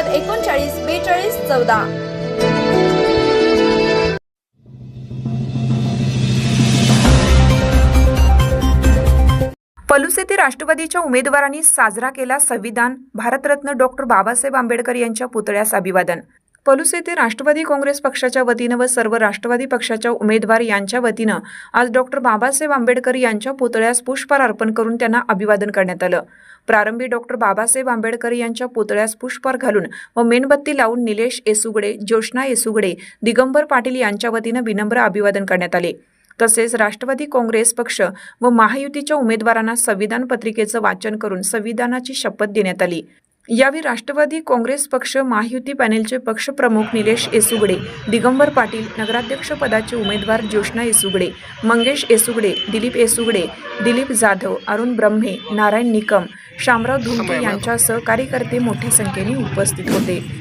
नव्वद एकोणचाळीस बेचाळीस चौदा. पलूस येथे राष्ट्रवादीच्या उमेदवारांनी साजरा केला संविधान भारतरत्न डॉक्टर बाबासाहेब आंबेडकर यांच्या पुतळ्यास अभिवादन. पलूस येथे राष्ट्रवादी काँग्रेस पक्षाच्या वतीनं व सर्व राष्ट्रवादी पक्षाच्या उमेदवार यांच्या वतीनं आज डॉक्टर बाबासाहेब आंबेडकर यांच्या पुतळ्यास पुष्पहार अर्पण करून त्यांना अभिवादन करण्यात आलं. प्रारंभी डॉक्टर बाबासाहेब आंबेडकर यांच्या पुतळ्यास पुष्पहार घालून व मेणबत्ती लावून निलेश येसुगडे ज्योष्णा येसुगडे दिगंबर पाटील यांच्या वतीनं विनम्र अभिवादन करण्यात आले. तसेच राष्ट्रवादी काँग्रेस पक्ष व महायुतीच्या उमेदवारांना संविधान पत्रिकेचं वाचन करून संविधानाची शपथ देण्यात आली. यावेळी राष्ट्रवादी काँग्रेस पक्ष महायुती पॅनेलचे पक्षप्रमुख निलेश येसुगडे दिगंबर पाटील नगराध्यक्ष पदाचे उमेदवार ज्योष्णा येसुगडे मंगेश येसुगडे दिलीप येसुगडे दिलीप जाधव अरुण ब्रह्मे नारायण निकम शामराव धुमके यांच्यासह कार्यकर्ते मोठ्या संख्येने उपस्थित होते.